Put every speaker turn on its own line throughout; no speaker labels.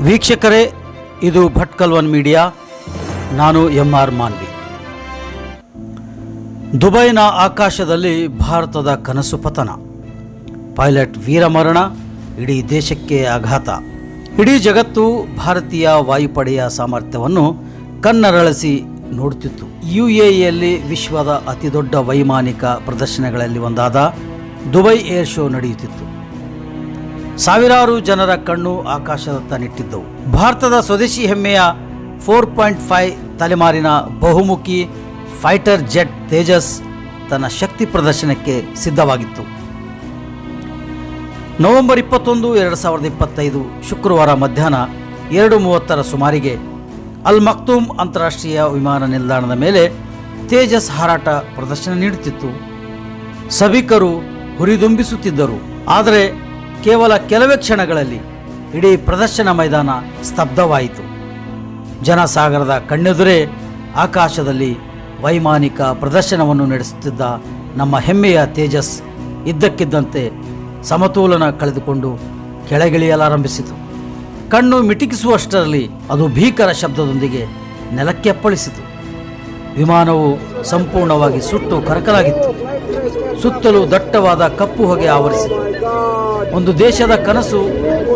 ವೀಕ್ಷಕರೇ, ಇದು Bhatkal one media. ನಾನು ಎಂ ಆರ್ ಮಾನ್ವಿ. ದುಬೈನ ಆಕಾಶದಲ್ಲಿ ಭಾರತದ ಕನಸು ಪತನ. ಪೈಲಟ್ ವೀರಮರಣ ಇಡೀ ದೇಶಕ್ಕೆ ಆಘಾತ. ಇಡೀ ಜಗತ್ತು ಭಾರತೀಯ ವಾಯುಪಡೆಯ ಸಾಮರ್ಥ್ಯವನ್ನು ಕನ್ನರಳಿಸಿ ನೋಡುತ್ತಿತ್ತು. ಯು ಎಯಲ್ಲಿ ವಿಶ್ವದ ಅತಿದೊಡ್ಡ ವೈಮಾನಿಕ ಪ್ರದರ್ಶನಗಳಲ್ಲಿ ಒಂದಾದ ದುಬೈ ಏರ್ ಶೋ ನಡೆಯುತ್ತಿತ್ತು. ಸಾವಿರಾರು ಜನರ ಕಣ್ಣು ಆಕಾಶದತ್ತ ನೆಟ್ಟಿದ್ದವು ಭಾರತದ ಸ್ವದೇಶಿ ಹೆಮ್ಮೆಯ ಫೋರ್ ಪಾಯಿಂಟ್ ಫೈವ್ ತಲೆಮಾರಿನ ಬಹುಮುಖಿ ಫೈಟರ್ ಜೆಟ್ ತೇಜಸ್ ತನ್ನ ಶಕ್ತಿ ಪ್ರದರ್ಶನಕ್ಕೆ ಸಿದ್ಧವಾಗಿತ್ತು. ನವೆಂಬರ್ ಇಪ್ಪತ್ತೊಂದು, ಎರಡು ಸಾವಿರದ ಇಪ್ಪತ್ತೈದು ಶುಕ್ರವಾರ ಮಧ್ಯಾಹ್ನ ಎರಡು ಮೂವತ್ತರ ಸುಮಾರಿಗೆ ಅಲ್ ಮಕ್ತೂಮ್ ಅಂತಾರಾಷ್ಟ್ರೀಯ ವಿಮಾನ ನಿಲ್ದಾಣದ ಮೇಲೆ ತೇಜಸ್ ಹಾರಾಟ ಪ್ರದರ್ಶನ ನೀಡುತ್ತಿತ್ತು. ಸಭಿಕರು ಹುರಿದುಂಬಿಸುತ್ತಿದ್ದರು. ಆದರೆ ಕೇವಲ ಕೆಲವೇ ಕ್ಷಣಗಳಲ್ಲಿ ಇಡೀ ಪ್ರದರ್ಶನ ಮೈದಾನ ಸ್ತಬ್ಧವಾಯಿತು. ಜನಸಾಗರದ ಕಣ್ಣೆದುರೇ ಆಕಾಶದಲ್ಲಿ ವೈಮಾನಿಕ ಪ್ರದರ್ಶನವನ್ನು ನಡೆಸುತ್ತಿದ್ದ ನಮ್ಮ ಹೆಮ್ಮೆಯ ತೇಜಸ್ ಇದ್ದಕ್ಕಿದ್ದಂತೆ ಸಮತೋಲನ ಕಳೆದುಕೊಂಡು ಕೆಳಗಿಳಿಯಲಾರಂಭಿಸಿತು. ಕಣ್ಣು ಮಿಟುಕಿಸುವಷ್ಟರಲ್ಲಿ ಅದು ಭೀಕರ ಶಬ್ದದೊಂದಿಗೆ ನೆಲಕ್ಕೆ ಅಪ್ಪಳಿಸಿತು ವಿಮಾನವು ಸಂಪೂರ್ಣವಾಗಿ ಸುಟ್ಟು ಕರಕಲಾಗಿತ್ತು. ಸುತ್ತಲೂ ದಟ್ಟವಾದ ಕಪ್ಪು ಹೊಗೆ ಆವರಿಸಿತು ಒಂದು ದೇಶದ ಕನಸು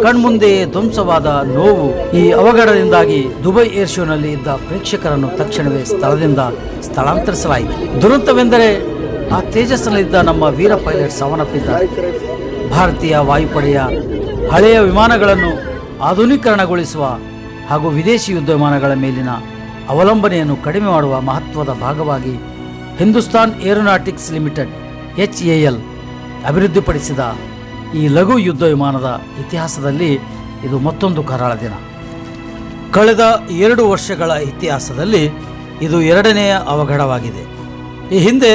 ಕಣ್ಮುಂದೆಯೇ ಧ್ವಂಸವಾದ ನೋವು ಈ ಅವಘಡದಿಂದಾಗಿ ದುಬೈ ಏರ್ ಶೋನಲ್ಲಿ ಇದ್ದ ಪ್ರೇಕ್ಷಕರನ್ನು ತಕ್ಷಣವೇ ಸ್ಥಳದಿಂದ ಸ್ಥಳಾಂತರಿಸಲಾಯಿತು. ದುರಂತವೆಂದರೆ ಆ ತೇಜಸ್ಸಿನಲ್ಲಿದ್ದ ನಮ್ಮ ವೀರ ಪೈಲಟ್ ಸಾವನ್ನಪ್ಪಿದ್ದಾರೆ ಭಾರತೀಯ ವಾಯುಪಡೆಯ ಹಳೆಯ ವಿಮಾನಗಳನ್ನು ಆಧುನೀಕರಣಗೊಳಿಸುವ ಹಾಗೂ ವಿದೇಶಿ ಯುದ್ಧ ವಿಮಾನಗಳ ಮೇಲಿನ ಅವಲಂಬನೆಯನ್ನು ಕಡಿಮೆ ಮಾಡುವ ಮಹತ್ವದ ಭಾಗವಾಗಿ Hindustan aeronautics limited H A L ಅಭಿವೃದ್ಧಿಪಡಿಸಿದ ಈ ಲಘು ಯುದ್ಧ ವಿಮಾನದ ಇತಿಹಾಸದಲ್ಲಿ ಇದು ಮತ್ತೊಂದು ಕರಾಳ ದಿನ. ಕಳೆದ ಎರಡು ವರ್ಷಗಳ ಇತಿಹಾಸದಲ್ಲಿ ಇದು ಎರಡನೆಯ ಅವಘಡವಾಗಿದೆ. ಈ ಹಿಂದೆ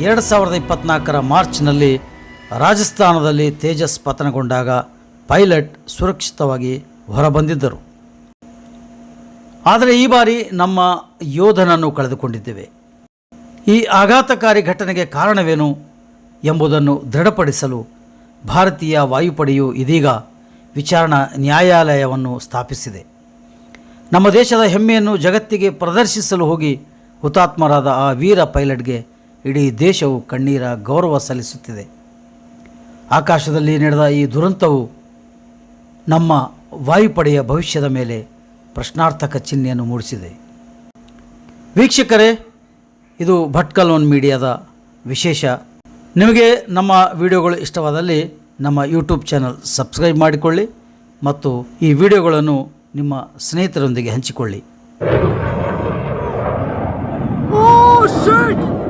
ಎರಡು ಸಾವಿರದ ಇಪ್ಪತ್ನಾಲ್ಕರ ಮಾರ್ಚ್ನಲ್ಲಿ ರಾಜಸ್ಥಾನದಲ್ಲಿ ತೇಜಸ್ ಪತನಗೊಂಡಾಗ ಪೈಲಟ್ ಸುರಕ್ಷಿತವಾಗಿ ಹೊರಬಂದಿದ್ದರು. ಆದರೆ ಈ ಬಾರಿ ನಮ್ಮ ಯೋಧನನ್ನು ಕಳೆದುಕೊಂಡಿದ್ದೇವೆ. ಈ ಆಘಾತಕಾರಿ ಘಟನೆಗೆ ಕಾರಣವೇನು? ಎಂಬುದನ್ನು ದೃಢಪಡಿಸಲು ಭಾರತೀಯ ವಾಯುಪಡೆಯು ಇದೀಗ ವಿಚಾರಣಾ ನ್ಯಾಯಾಲಯವನ್ನು ಸ್ಥಾಪಿಸಿದೆ. ನಮ್ಮ ದೇಶದ ಹೆಮ್ಮೆಯನ್ನು ಜಗತ್ತಿಗೆ ಪ್ರದರ್ಶಿಸಲು ಹೋಗಿ ಹುತಾತ್ಮರಾದ ಆ ವೀರ ಪೈಲಟ್ಗೆ ಇಡೀ ದೇಶವು ಕಣ್ಣೀರ ಗೌರವ ಸಲ್ಲಿಸುತ್ತಿದೆ. ಆಕಾಶದಲ್ಲಿ ನಡೆದ ಈ ದುರಂತವು ನಮ್ಮ ವಾಯುಪಡೆಯ ಭವಿಷ್ಯದ ಮೇಲೆ ಪ್ರಶ್ನಾರ್ಥಕ ಚಿಹ್ನೆಯನ್ನು ಮೂಡಿಸಿದೆ. ವೀಕ್ಷಕರೇ, ಇದು ಭಟ್ಕಲ್ ಒನ್ ಮೀಡಿಯಾದ ವಿಶೇಷ ನಿಮಗೆ ನಮ್ಮ ವಿಡಿಯೋಗಳು ಇಷ್ಟವಾದಲ್ಲಿ ನಮ್ಮ ಯೂಟ್ಯೂಬ್ ಚಾನಲ್ ಸಬ್ಸ್ಕ್ರೈಬ್ ಮಾಡಿಕೊಳ್ಳಿ ಮತ್ತು ಈ ವಿಡಿಯೋಗಳನ್ನು ನಿಮ್ಮ ಸ್ನೇಹಿತರೊಂದಿಗೆ ಹಂಚಿಕೊಳ್ಳಿ
Oh!